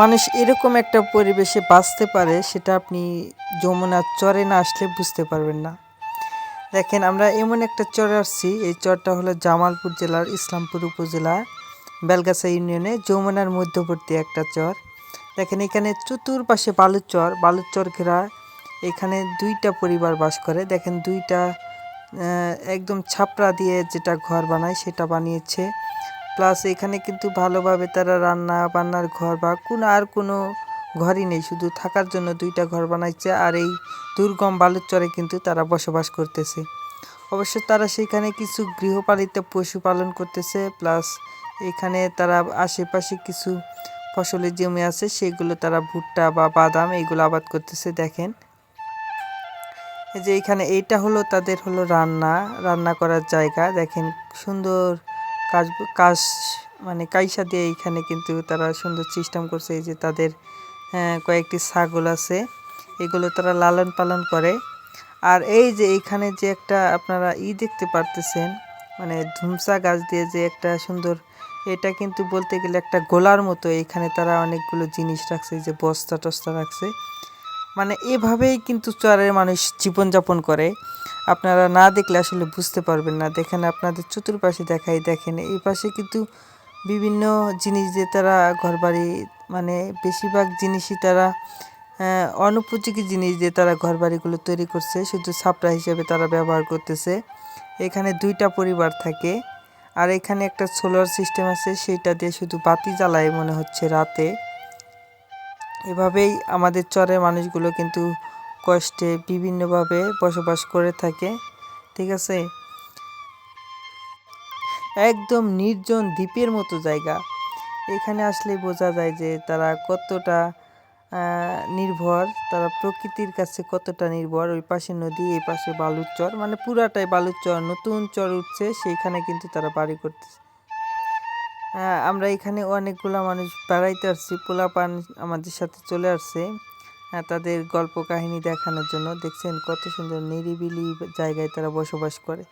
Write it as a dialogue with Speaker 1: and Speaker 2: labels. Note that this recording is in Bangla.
Speaker 1: মানুষ এরকম একটা পরিবেশে বাঁচতে পারে, সেটা আপনি যমুনার চরে না আসলে বুঝতে পারবেন না। দেখেন, আমরা এমন একটা চরে আসছি, এই চরটা হলো জামালপুর জেলার ইসলামপুর উপজেলার বেলগাছা ইউনিয়নে যমুনার মধ্যবর্তী একটা চর। দেখেন, এখানে চতুর্পাশে বালুর চর বালুর চর ঘেরা, এখানে দুইটা পরিবার বাস করে। দেখেন, দুইটা একদম ছাপড়া দিয়ে যেটা ঘর বানায়, সেটা বানিয়েছে। প্লাস এখানে কিন্তু ভালোভাবে তারা রান্না বান্নার ঘর বা কোনো আর কোনো ঘরই নেই। শুধু থাকার জন্য দুইটা ঘর বানাইছে আর এই দুর্গম বালুচরে কিন্তু তারা বসবাস করতেছে। অবশ্য তারা সেখানে কিছু গৃহপালিত পশু পালন করতেছে। প্লাস এখানে তারা আশেপাশে কিছু ফসলের জমি আছে, সেগুলো তারা ভুট্টা বা বাদাম এইগুলো আবাদ করতেছে, দেখেন। এই যে এখানে এইটা হলো তাদের হলো রান্না। রান্না করার জায়গা, দেখেন সুন্দর কাজ কাজ মানে কাইসা দিয়ে এইখানে কিন্তু তারা সুন্দর সিস্টেম করছে। এই যে তাদের আহ, কয়েকটি ছাগল আছে। এগুলো তারা লালন পালন করে। আর এই যে এইখানে যে একটা আপনারা ই দেখতে পারতেছেন মানে ধুমসা গাছ দিয়ে যে একটা সুন্দর এটা কিন্তু বলতে গেলে একটা গোলার মতো। এখানে তারা অনেকগুলো জিনিস রাখছে যে বস্তা টস্তা রাখছে। মানে এভাবেই কিন্তু চরের মানুষ জীবনযাপন করে। আপনারা না দেখলে আসলে বুঝতে পারবেন না। দেখেন আপনাদের চতুর্পাশে দেখাই, দেখেন এই পাশে কিন্তু বিভিন্ন জিনিস দিয়ে তারা ঘরবাড়ি মানে বেশিরভাগ জিনিসই তারা অনুপযোগী জিনিস দিয়ে তারা ঘরবাড়িগুলো তৈরি করছে, শুধু ছাপড়া হিসেবে তারা ব্যবহার করতেছে। এখানে দুইটা পরিবার থাকে আর এখানে একটা সোলার সিস্টেম আছে, সেইটা দিয়ে শুধু বাতি জ্বালায় মনে হচ্ছে রাতে। এভাবেই আমাদের চরের মানুষগুলো কিন্তু কষ্টে বিভিন্নভাবে বসবাস করে থাকে, ঠিক আছে? একদম নির্জন দ্বীপের মতো জায়গা। এখানে আসলে বোঝা যায় যে তারা কতটা নির্ভর, তারা প্রকৃতির কাছে কতটা নির্ভর। ওই পাশে নদী, এই পাশে বালুর চর মানে পুরাটাই বালুর চর নতুন চর উঠছে, সেইখানে কিন্তু তারা বাড়ি করতেছে। আমরা এখানে অনেকগুলা মানুষ বেড়াইতে আসছি, পোলাপান আমাদের সাথে চলে আসছে। তাদের গল্প কাহিনী দেখানোর জন্য দেখছেন কত সুন্দর নিরিবিলি জায়গায় তারা বসবাস করে।